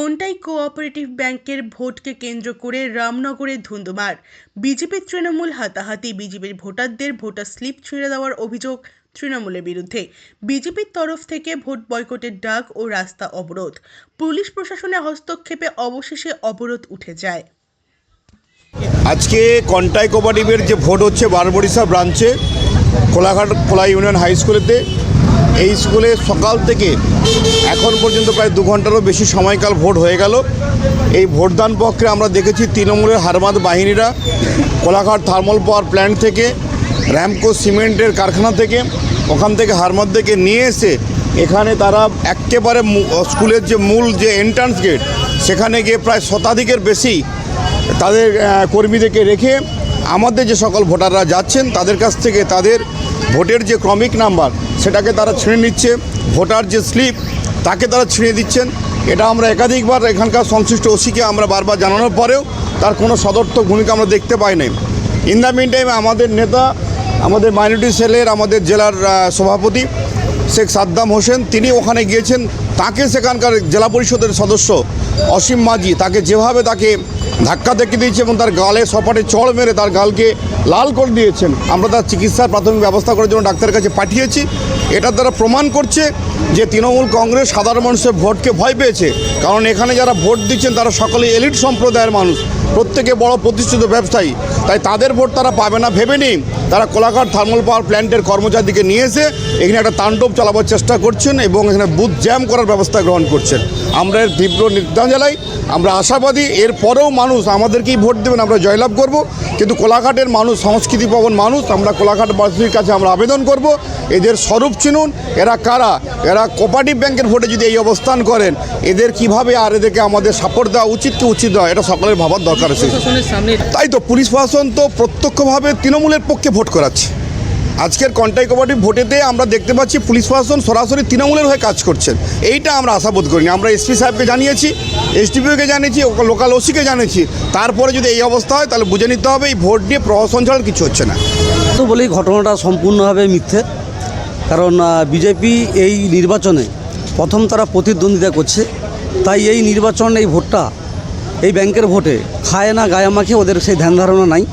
কোনটাই কোঅপারেটিভ ব্যাংকের ভোটকে কেন্দ্র করে রামনগরে ধুন্ধুমার বিজেপি তৃণমূল হাতাহাতি। বিজেপির ভোটারদের ভোটার স্লিপ ছিঁড়ে দেওয়ার অভিযোগ তৃণমূলের বিরুদ্ধে। বিজেপির তরফ থেকে ভোট বয়কটের ডাক ও রাস্তা অবরোধ। পুলিশ প্রশাসনের হস্তক্ষেপে অবশেষে অবরোধ উঠে যায়। আজকে কন্টাই কোপারেটিভের যে ভোট হচ্ছে বারবরিশা ব্রাঞ্চে, কোলাঘাট কোলা ইউনিয়ন হাই স্কুলেতে এই স্কুলে সকাল থেকে এখন পর্যন্ত প্রায় দু ঘন্টারও বেশি সময়কাল ভোট হয়ে গেল। এই ভোটদান পক্ষে আমরা দেখেছি তৃণমূলের হারমাদ বাহিনীরা, কোলাঘাট থার্মাল পাওয়ার প্ল্যান্ট থেকে, র্যামকো সিমেন্টের কারখানা থেকে, ওখান থেকে হারমাদ থেকে নিয়ে এসে এখানে তারা একেবারে স্কুলের যে মূল যে এন্ট্রান্স গেট সেখানে গিয়ে প্রায় শতাধিকের বেশি তাদের কর্মীদেরকে রেখে আমাদের যে সকল ভোটাররা যাচ্ছেন, তাদের কাছ থেকে তাদের ভোটের যে ক্রমিক নাম্বার সেটাকে তারা ছিঁড়ে নিচ্ছে। ভোটার যে স্লিপ, তাকে তারা ছিঁড়ে দিচ্ছেন। এটা আমরা একাধিকবার এখানকার সংশ্লিষ্ট ওসিকে আমরা বারবার জানানোর পরেও তার কোনো সদর্থক ভূমিকা আমরা দেখতে পাই নাই। ইন দ্য মিন টাইম আমাদের নেতা, আমাদের মাইনরিটি সেলের, আমাদের জেলার সভাপতি শেখ সাদ্দাম হোসেন, তিনি ওখানে গিয়েছেন। তাকে সেখানকার জেলা পরিষদের সদস্য অসীম মাঝি তাকে যেভাবে তাকে ধাক্কা দেখে দিয়েছে এবং তার গালে সপাটে চড় মেরে তার গালকে লাল করে দিয়েছেন, আমরা তার চিকিৎসার প্রাথমিক ব্যবস্থা করার জন্য ডাক্তারের কাছে পাঠিয়েছি। এটার দ্বারা প্রমাণ করছে যে তৃণমূল কংগ্রেস সাধারণ মানুষের ভোটকে ভয় পেয়েছে। কারণ এখানে যারা ভোট দিচ্ছেন তারা সকলে এলিট সম্প্রদায়ের মানুষ। প্রত্যেকে বড় প্রতিষ্ঠিত ব্যবসায়ী। তাই তাদের ভোট তারা পাবে না। ভেবে নেই তারা কোলাঘাট থার্মাল পাওয়ার প্ল্যান্টের কর্মচারীকে নিয়ে এসে এখানে একটা তাণ্ডব চালাবার চেষ্টা করছেন এবং এখানে বুথ জ্যাম করার ব্যবস্থা গ্রহণ করছেন। আমরা এর তীব্র নির্দেশ জানাই। আমরা আশাবাদী এরপরেও মানুষ আমাদেরকেই ভোট দেবেন, আমরা জয়লাভ করব। কিন্তু কোলাঘাটের মানুষ, সংস্কৃতি ভবন মানুষ, আমরা কোলাঘাটবাসীর কাছে আমরা আবেদন করব। এদের স্বরূপ চিনুন, এরা কারা? এরা কোপারেটিভ ব্যাংকের ভোটে যদি এই অবস্থান করেন, এদের কীভাবে আর এদেরকে আমাদের সাপোর্ট দেওয়া উচিত কি উচিত নয়, এটা সকলের ভাবার দরকার। আছে তাই তো পুলিশ প্রশাসন তো প্রত্যক্ষভাবে তৃণমূলের পক্ষে ভোট করাচ্ছে। আজকের কন্টাই কোপারেটিভ ভোটেতে আমরা দেখতে পাচ্ছি পুলিশ প্রশাসন সরাসরি তৃণমূলের হয়ে কাজ করছেন। এইটা আমরা আশাবোধ করিনি। আমরা এসপি সাহেবকে জানিয়েছি এসডিপিওকে জানিয়েছি লোকাল ওসিকে জানিয়েছি। তারপরে যদি এই অবস্থা হয় তাহলে বুঝে নিতে হবে এই ভোট নিয়ে প্রশাসন ছাড়া কিছু হচ্ছে না। তো বলেই ঘটনাটা সম্পূর্ণভাবে মিথ্যে। কারণ বিজেপি এই নির্বাচনে প্রথম তারা প্রতিদ্বন্দ্বিতা করছে। তাই এই নির্বাচন এই ভোটটা এই ব্যাংকের ভোটে খায় না গায়ে মাখে ওদের সেই ধ্যান ধারণা নাই।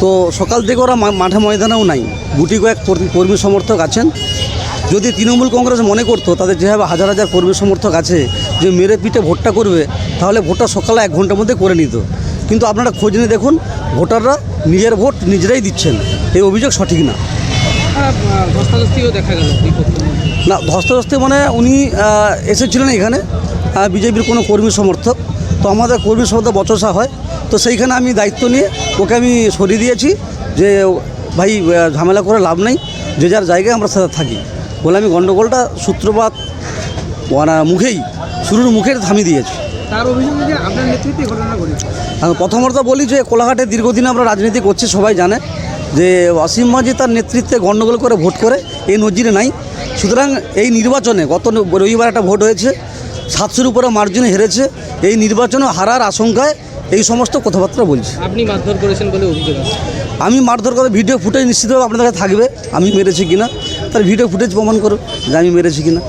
তো সকাল থেকে ওরা মাঠে ময়দানেও নাই। গুটি কয়েক কর্মী- কর্মী সমর্থক আছেন। যদি তৃণমূল কংগ্রেস মনে করতো তাদের যেভাবে হাজার হাজার কর্মী সমর্থক আছে যে মেরে পিঠে ভোটটা করবে তাহলে ভোটটা সকালে এক ঘণ্টার মধ্যে করে নিত। কিন্তু আপনারা খোঁজ নিয়ে দেখুন ভোটাররা নিজের ভোট নিজেরাই দিচ্ছেন। এই অভিযোগ সঠিক না। দেখা গেল। না ধস্তাধস্তি মানে উনি এসেছিলেন এখানে। বিজেপির কোনো কর্মী সমর্থক। তো আমাদের কর্মী সমর্থক বচসা হয়। তো সেইখানে আমি দায়িত্ব নিয়ে ওকে আমি সরিয়ে দিয়েছি যে ভাই ঝামেলা করে লাভ নেই। যে যার জায়গায় আমরা সাথে থাকি। বলে আমি গণ্ডগোলটা সূত্রপাত মানে মুখেই শুরুর মুখের থামিয়ে দিয়েছি। তার অভিযোগ যে আপনার নেতৃত্বে এই ঘটনা ঘটেছে। আমি প্রথমত বলি যে কোলাঘাটে দীর্ঘদিন আমরা রাজনীতি করছি সবাই জানে যে অসীম মাঝি তার নেতৃত্বে গণ্ডগোল করে ভোট করে এই নজিরে নাই। সুতরাং এই নির্বাচনে গত রবিবার একটা ভোট হয়েছে। সাতশোর উপরে মার্জিন হেরেছে। এই নির্বাচনে হারার আশঙ্কায় এই সমস্ত কথাবার্তা বলছি। আপনি মারধর করেছেন বলে অভিযোগ আছে। আমি মারধর করে ভিডিও ফুটেজ নিশ্চিতভাবে আপনাদের কাছে থাকবে। আমি মেরেছি কিনা তার ভিডিও ফুটেজ প্রমাণ করো যে আমি মেরেছি কিনা।